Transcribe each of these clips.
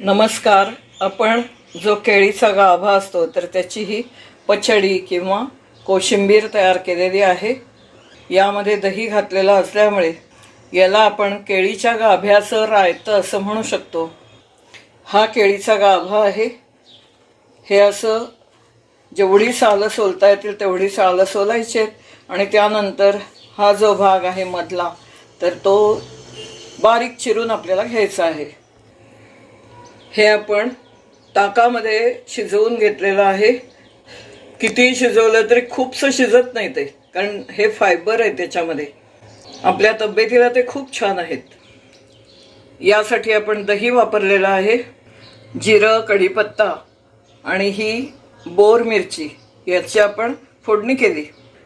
नमस्कार. आपण जो केळीचा गाभा असतो तर त्याची ही पचडी किंवा कोशिंबीर तयार केलेली आहे. यामध्ये दही घातलेलं असल्यामुळे याला आपण केळीच्या गाभ्याचं रायतं असं म्हणू शकतो. हा केळीचा गाभा आहे. हे असं जेवढी सालं सोलता येतील तेवढी सालं सोलायचे आहेत. आणि त्यानंतर हा जो भाग आहे मधला तर तो बारीक चिरून आपल्याला घ्यायचा आहे. हे आपण ताकामध्ये शिजवून घेतलेलं आहे. कितीही शिजवलं तरी खूपसं शिजत नाही ते कारण हे फायबर आहे त्याच्यामध्ये. आपल्या तब्येतीला ते खूप छान आहेत. यासाठी आपण दही वापरलेलं आहे जिरं कढीपत्ता आणि ही बोर मिरची याची आपण फोडणी केली.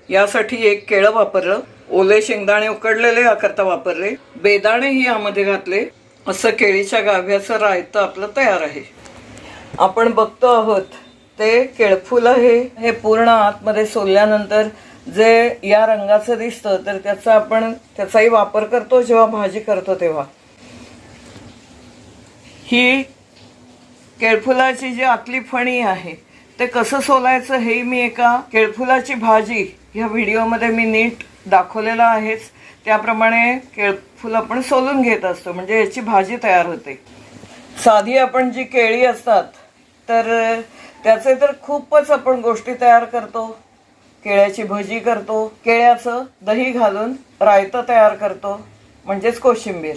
यासाठी एक केळं वापरलं. ओले शेंगदाणे उकडलेले याकरता वापरले. बेदाणेही यामध्ये घातले. असं केळीच्या गाभ्याचं रायतं आपलं तयार आहे. आपण बघतो आहोत ते केळफुल आहे हे पूर्ण आतमध्ये सोलल्यानंतर जे या रंगाचं दिसतं तर त्याचा आपण त्याचाही वापर करतो जेव्हा भाजी करतो तेव्हा. ही केळफुलाची जी आतली फणी आहे ते कसं सोलायचं हे मी एका केळफुलाची भाजी ह्या व्हिडिओमध्ये मी नीट दाखवलेलं आहेच. त्याप्रमाणे केळफूल आपण सोलून घेत असतो. म्हणजे याची भाजी तयार होते. साधी आपण जी केळी असतात तर त्याचे तर खूपच आपण गोष्टी तयार करतो. केळ्याची भजी करतो. केळ्याचं दही घालून रायतं तयार करतो. म्हणजेच कोशिंबीर.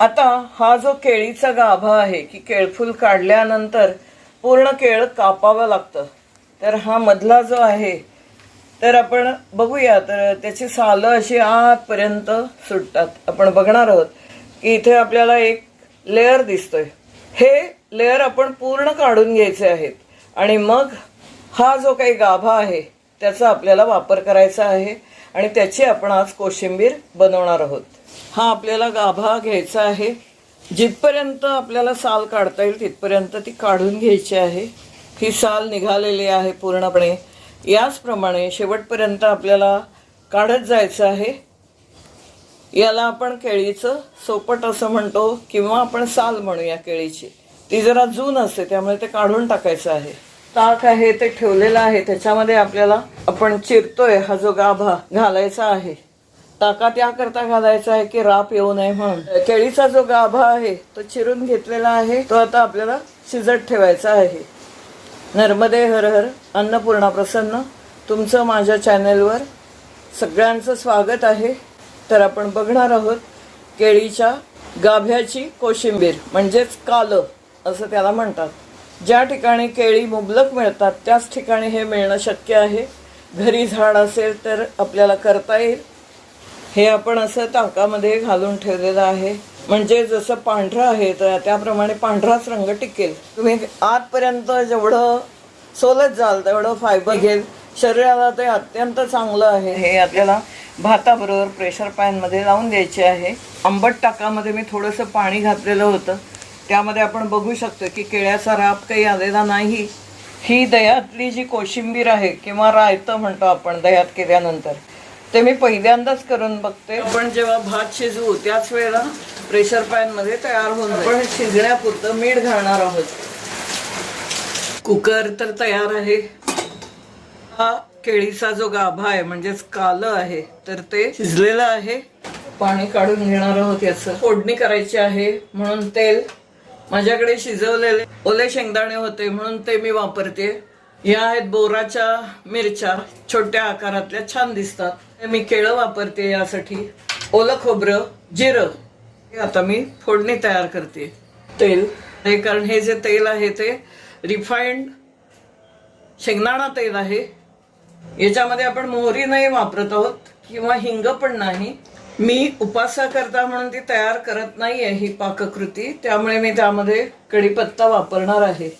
आता हा जो केळीचा गाभा आहे की केळफूल काढल्यानंतर पूर्ण केळ कापावं लागतं. तर हा मधला जो आहे तर आपण बघूया तर त्याची सालं अशी आतपर्यंत सुटतात. आपण बघणार आहोत की इथे आपल्याला एक लेअर दिसतोय. हे लेअर आपण पूर्ण काढून घ्यायचे आहेत. आणि मग हा जो काही गाभा आहे त्याचा आपल्याला वापर करायचा आहे आणि त्याची आपण आज कोशिंबीर बनवणार आहोत. हा आपल्याला गाभा घ्यायचा आहे. जिथपर्यंत आपल्याला साल काढता येईल तिथपर्यंत ती काढून घ्यायची आहे. ही साल निघालेली आहे पूर्णपणे. याचप्रमाणे शेवटपर्यंत आपल्याला काढत जायचं आहे. याला आपण केळीचं सोपट असं म्हणतो किंवा आपण साल म्हणूया केळीची. ती जरा जून असते त्यामुळे ते काढून टाकायचं आहे. ताक आहे ते ठेवलेलं आहे त्याच्यामध्ये आपल्याला आपण चिरतोय हा जो गाभा घालायचा आहे. ताकात याकरता घालायचा आहे की राप येऊ नये म्हणून. केळीचा जो गाभा आहे तो चिरून घेतलेला आहे तो आता आपल्याला शिजत ठेवायचा आहे. नर्मदे हर हर अन्नपूर्णा प्रसन्न. तुमचं माझ्या चॅनलवर सगळ्यांचं स्वागत आहे. तर आपण बघणार आहोत केळीच्या गाभ्याची कोशिंबीर म्हणजेच कालं असं त्याला म्हणतात. ज्या ठिकाणी केळी मुबलक मिळतात त्याच ठिकाणी हे मिळणं शक्य आहे. घरी झाड असेल तर आपल्याला करता येईल. हे आपण असं ताकामध्ये घालून ठेवलेलं आहे. म्हणजे जसं पांढरं आहे तर त्याप्रमाणे पांढराच रंग टिकेल. तुम्ही आतपर्यंत जेवढं सोलत जाल तेवढं फायबर घेईल शरीराला ते अत्यंत चांगलं आहे. हे आपल्याला भाताबरोबर प्रेशर पॅनमध्ये लावून द्यायचे आहे. आंबट टाकामध्ये मी थोडंसं पाणी घातलेलं होतं. त्यामध्ये आपण बघू शकतो की केळ्याचा राप काही आलेला नाही. ही दह्यातली जी कोशिंबीर आहे किंवा रायतं म्हणतो आपण दह्यात केल्यानंतर ते मी पहिल्यांदाच करून बघते. आपण जेव्हा भात शिजवू त्याच वेळेला प्रेशर पॅनमध्ये तयार होऊन जाईल. आपण शिजण्यापुरतं मीठ घालणार आहोत. कुकर तर तयार आहे. हा केळीचा जो गाभा आहे म्हणजेच कालं आहे तर ते शिजलेलं आहे. पाणी काढून घेणार आहोत याचं. फोडणी करायची आहे म्हणून तेल माझ्याकडे शिजवलेले. ओले शेंगदाणे होते म्हणून ते मी वापरते. या आहेत बोराच्या मिरच्या. छोट्या आकारातल्या छान दिसतात. मी केळं वापरते यासाठी. ओलं खोबरं जिरं. आता मी फोडणी तयार करते. तेल. हे कारण हे जे तेल आहे ते रिफाईंड शेंगदाणा तेल आहे. याच्यामध्ये आपण मोहरी नाही वापरत आहोत किंवा हिंग पण नाही. मी उपासा करता म्हणून ती तयार करत नाही आहे ही पाककृती. त्यामुळे मी त्यामध्ये कढीपत्ता वापरणार आहे.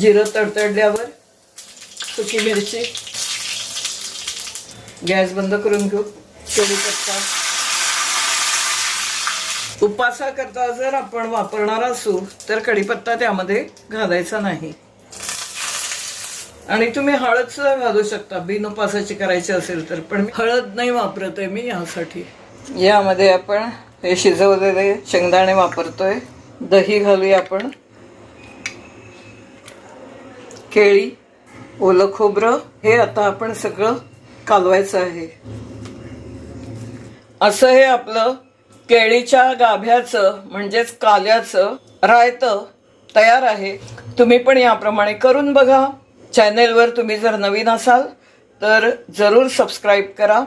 जिरं तडतडल्यावर सुकी मिरची. गॅस बंद करून घेऊ. कढीपत्ता. उपासा करता जर आपण वापरणार असू तर कढीपत्ता त्यामध्ये घालायचा नाही. आणि तुम्ही हळद सुद्धा घालू शकता. बिन उपासाची करायची असेल तर पण मी हळद नाही वापरत आहे मी यासाठी. यामध्ये आपण हे शिजवलेले शेंगदाणे वापरतोय. दही घालूया आपण. केळी ओलं खोबरं हे आता आपण सगळं कालवायचं आहे. असं हे आपलं केळीच्या गाभ्याचं म्हणजेच काल्याचं रायतं तयार आहे. तुम्ही पण याप्रमाणे करून बघा. चॅनेलवर तुम्ही जर नवीन असाल तर जरूर सबस्क्राईब करा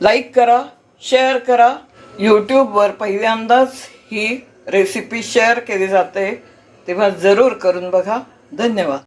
लाईक करा शेअर करा. यूट्यूबवर पहिल्यांदाच ही रेसिपी शेअर केली जाते तेव्हा जरूर करून बघा. धन्यवाद.